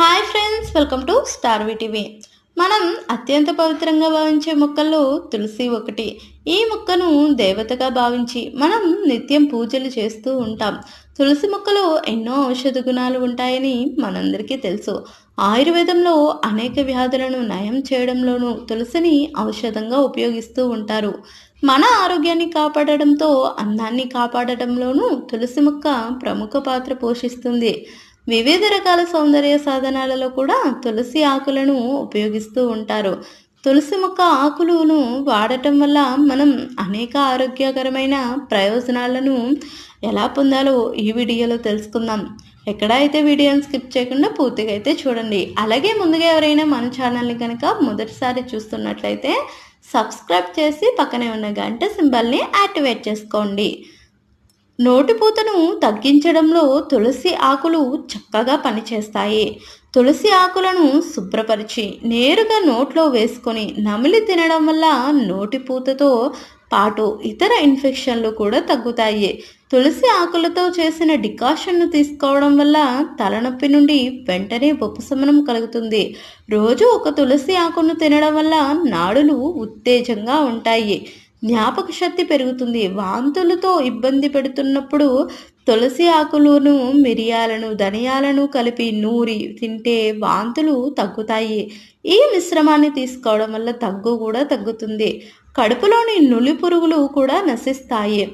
Hi friends welcome to Star TV. మనం అత్యంత పవిత్రంగా భావించే మొక్కల్లో తులసి ఒకటి. ఈ మొక్కను దేవతగా భావించి మనం నిత్యం పూజలు చేస్తూ ఉంటాం. తులసి మొక్కలో ఎన్నో ఔషధ గుణాలు ఉంటాయని మనందరికీ తెలుసు. ఆయుర్వేదంలో అనేక వ్యాధులను నయం చేయడంలోనూ తులసిని ఔషధంగా ఉపయోగిస్తూ ఉంటారు. మన ఆరోగ్యాన్ని కాపాడడంతో అందాన్ని కాపాడడంలోనూ తులసి మొక్క ప్రముఖ పాత్ర పోషిస్తుంది. వివిధ రకాల సౌందర్య సాధనాలలో కూడా తులసి ఆకులను ఉపయోగిస్తూ ఉంటారు. తులసి మొక్క ఆకులను వాడటం వల్ల మనం అనేక ఆరోగ్యకరమైన ప్రయోజనాలను ఎలా పొందాలో ఈ వీడియోలో తెలుసుకుందాం. ఎక్కడైతే వీడియోని స్కిప్ చేయకుండా పూర్తిగా అయితే చూడండి. అలాగే ముందుగా ఎవరైనా మన ఛానల్ని కనుక మొదటిసారి చూస్తున్నట్లయితే సబ్స్క్రైబ్ చేసి పక్కనే ఉన్న గంట సింబల్ని యాక్టివేట్ చేసుకోండి. నోటిపూతను తగ్గించడంలో తులసి ఆకులు చక్కగా పనిచేస్తాయి. తులసి ఆకులను శుభ్రపరిచి నేరుగా నోట్లో వేసుకొని నమిలి తినడం వల్ల నోటిపూతతో పాటు ఇతర ఇన్ఫెక్షన్లు కూడా తగ్గుతాయి. తులసి ఆకులతో చేసిన డికాషన్ను తీసుకోవడం వల్ల తలనొప్పి నుండి వెంటనే ఉపశమనం కలుగుతుంది. రోజు ఒక తులసి ఆకును తినడం వల్ల నాడులు ఉత్తేజంగా ఉంటాయి. జ్ఞాపక శక్తి పెరుగుతుంది. వాంతులతో ఇబ్బంది పెడుతున్నప్పుడు తులసి ఆకులను మిరియాలను ధనియాలను కలిపి నూరి తింటే వాంతులు తగ్గుతాయి. ఈ మిశ్రమాన్ని తీసుకోవడం వల్ల తగ్గు కూడా తగ్గుతుంది. కడుపులోని నులి పురుగులు కూడా నశిస్తాయి.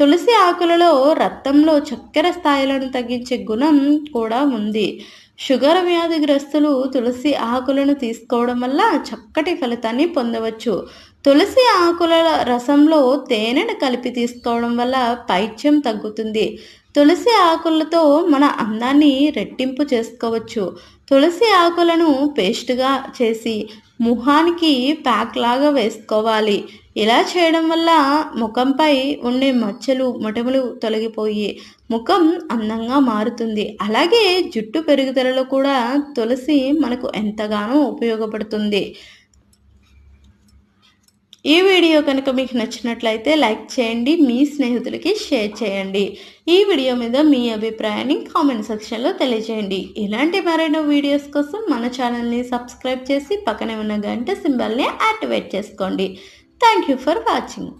తులసి ఆకులలో రక్తంలో చక్కెర స్థాయిలను తగ్గించే గుణం కూడా ఉంది. షుగర్ వ్యాధిగ్రస్తులు తులసి ఆకులను తీసుకోవడం వల్ల చక్కటి ఫలితాన్ని పొందవచ్చు. తులసి ఆకుల రసంలో తేనెను కలిపి తీసుకోవడం వల్ల పైత్యం తగ్గుతుంది. తులసి ఆకులతో మన అందాన్ని రెట్టింపు చేసుకోవచ్చు. తులసి ఆకులను పేస్ట్గా చేసి ముఖానికి ప్యాక్ లాగా వేసుకోవాలి. ఇలా చేయడం వల్ల ముఖంపై ఉండే మచ్చలు మొటములు తొలగిపోయి ముఖం అందంగా మారుతుంది. అలాగే జుట్టు సమస్యలలో కూడా తులసి మనకు ఎంతగానో ఉపయోగపడుతుంది. ఈ వీడియో కనుక మీకు నచ్చినట్లయితే లైక్ చేయండి మీ స్నేహితులకి షేర్ చేయండి. ఈ వీడియో మీద మీ అభిప్రాయాన్ని కామెంట్ సెక్షన్లో తెలియజేయండి. ఇలాంటి మరెన్నో వీడియోస్ కోసం మన ఛానల్ని సబ్స్క్రైబ్ చేసి పక్కనే ఉన్న గంట సింబల్ని యాక్టివేట్ చేసుకోండి. Thank you for watching